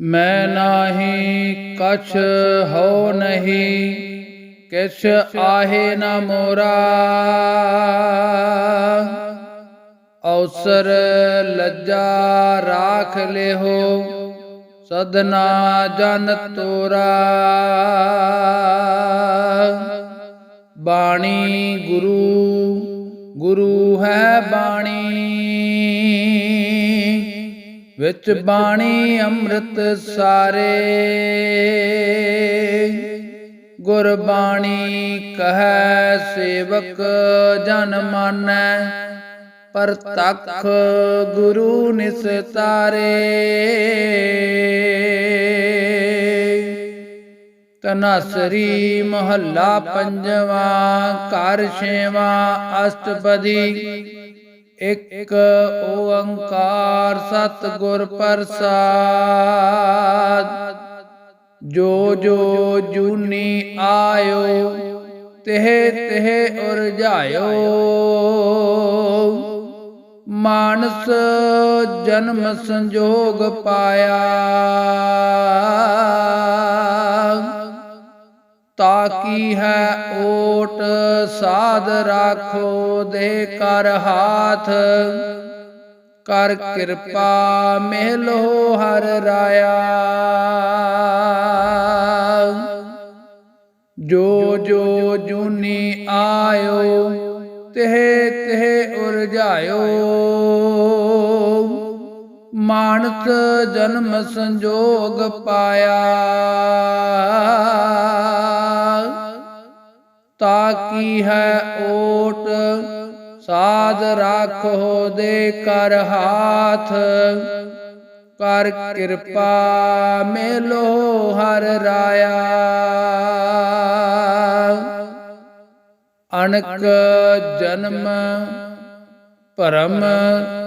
ਮੈਂ ਨਾਹੀ, ਕਛ ਹੋ ਨਹੀਂ, ਕਿਛ ਆਹੇ ਨਾ ਮੋਰਾ। ਅਵਸਰ ਲੱਜਾ ਰਾਖ ਲਿਹੋ, ਸਦਨਾ ਜਨ ਤੋਰਾ। ਬਾਣੀ ਗੁਰੂ ਗੁਰੂ ਹੈ ਬਾਣੀ। ਵਿੱਚ ਬਾਣੀ ਅੰਮ੍ਰਿਤ ਸਾਰੇ। ਗੁਰਬਾਣੀ ਕਹੈ, ਸੇਵਕ ਜਨ ਮਾਨੈ, ਪਰ ਤਖ ਗੁਰੂ ਨਿਸਤਾਰੇ ਤਨਸਰੀ ਮਹੱਲਾ ਪੰਜਵਾ, ਘਰ ਛੇਵਾ, ਅਸ਼ਟਪਦੀ ਇੱਕ ਓੰਕਾਰ ਸਤਿਗੁਰ ਪ੍ਰਸਾਦ। ਜੋ ਜੋ ਜੂਨੀ ਆਇਓ, ਤਿਹ ਤਿਹ ਉਰਝਾਇਓ ਮਾਨਸ ਜਨਮ ਸੰਜੋਗ ਪਾਇਆ। ਤਾਕੀ ਹੈ ਓਟ, ਸਾਧ ਰਾਖੋ ਦੇ ਕਰ ਹਾਥ। ਕਰ ਕਿਰਪਾ ਮਿਲੋ ਹਰ ਰਾਇਆ। ਜੋ ਜੋ ਜੂਨੀ ਆਇਓ, ਤਿਹ ਤਿਹ ਉਰਝਾਇਓ ਮਾਨਸ ਜਨਮ ਸੰਜੋਗ ਪਾਇਆ। ਤਾਕੀ ਹੈ ਓਟ ਸਾਧ ਰਾਖੋ ਦੇ ਕਰ ਹਾਥ। ਕਰ ਕਿਰਪਾ ਮੇਲੋ ਹਰ ਰਾਇਆ। ਅਨਕ ਜਨਮ ਭਰਮ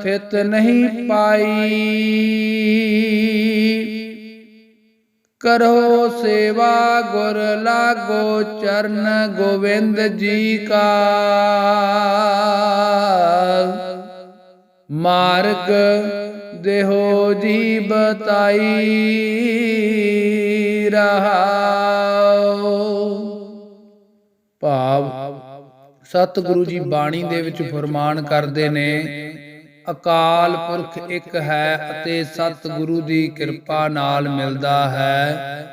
ਥਿਤ ਨਹੀਂ ਪਾਈ। ਕਰੋ ਸੇਵਾ ਗੁਰ ਲਾਗੋ ਚਰਨ ਗੋਬਿੰਦ ਜੀ ਕਾ। ਮਾਰਗ ਦੇਹੋ ਜੀ ਬਤਾਈ ਰਹਾਓ। ਭਾਵ ਸਤਿਗੁਰੂ ਜੀ ਬਾਣੀ ਦੇ ਵਿੱਚ ਫਰਮਾਨ ਕਰਦੇ ਨੇ ਅਕਾਲ ਪੁਰਖ ਇੱਕ ਹੈ ਅਤੇ ਸਤਿਗੁਰੂ ਦੀ ਕਿਰਪਾ ਨਾਲ ਮਿਲਦਾ ਹੈ।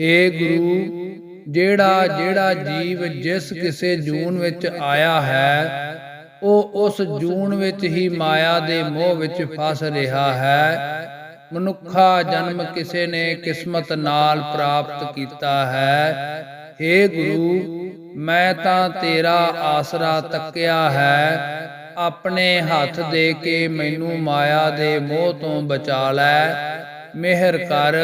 ਏ ਗੁਰੂ, ਜਿਹੜਾ ਜਿਹੜਾ ਜੀਵ ਜਿਸ ਕਿਸੇ ਜੂਨ ਵਿੱਚ ਆਇਆ ਹੈ, ਉਹ ਉਸ ਜੂਨ ਵਿੱਚ ਹੀ ਮਾਇਆ ਦੇ ਮੋਹ ਵਿੱਚ ਫਸ ਰਿਹਾ ਹੈ। ਮਨੁੱਖਾ ਜਨਮ ਕਿਸੇ ਨੇ ਕਿਸਮਤ ਨਾਲ ਪ੍ਰਾਪਤ ਕੀਤਾ ਹੈ। ਏ ਗੁਰੂ, ਮੈਂ ਤਾਂ ਤੇਰਾ ਆਸਰਾ ਤੱਕਿਆ ਹੈ। ਆਪਣੇ ਹੱਥ ਦੇ ਕੇ ਮੈਨੂੰ ਮਾਇਆ ਦੇ ਮੋਹ ਤੋਂ ਬਚਾ ਲੈ। ਮਿਹਰ ਕਰ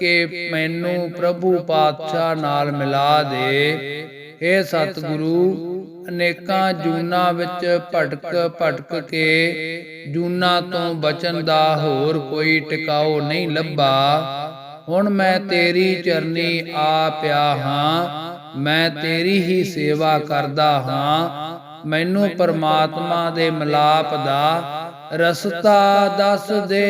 ਕਿ ਮੈਨੂੰ ਪ੍ਰਭੂ ਪਾਤਸ਼ਾਹ ਨਾਲ ਮਿਲਾ ਦੇ। ਏ ਸਤਿਗੁਰੂ, ਅਨੇਕਾਂ ਜੂਨਾਂ ਵਿੱਚ ਭਟਕ ਭਟਕ ਕੇ ਜੂਨਾਂ ਤੋਂ ਬਚਣ ਦਾ ਹੋਰ ਕੋਈ ਟਿਕਾਓ ਨਹੀਂ ਲੱਭਾ। ਹੁਣ ਮੈਂ ਤੇਰੀ ਚਰਨੀ ਆ ਪਿਆ ਹਾਂ, ਮੈਂ ਤੇਰੀ ਹੀ ਸੇਵਾ ਕਰਦਾ ਹਾਂ। ਮੈਨੂੰ ਪਰਮਾਤਮਾ ਦੇ ਮਿਲਾਪ ਦਾ ਰਸਤਾ ਦੱਸ ਦੇ।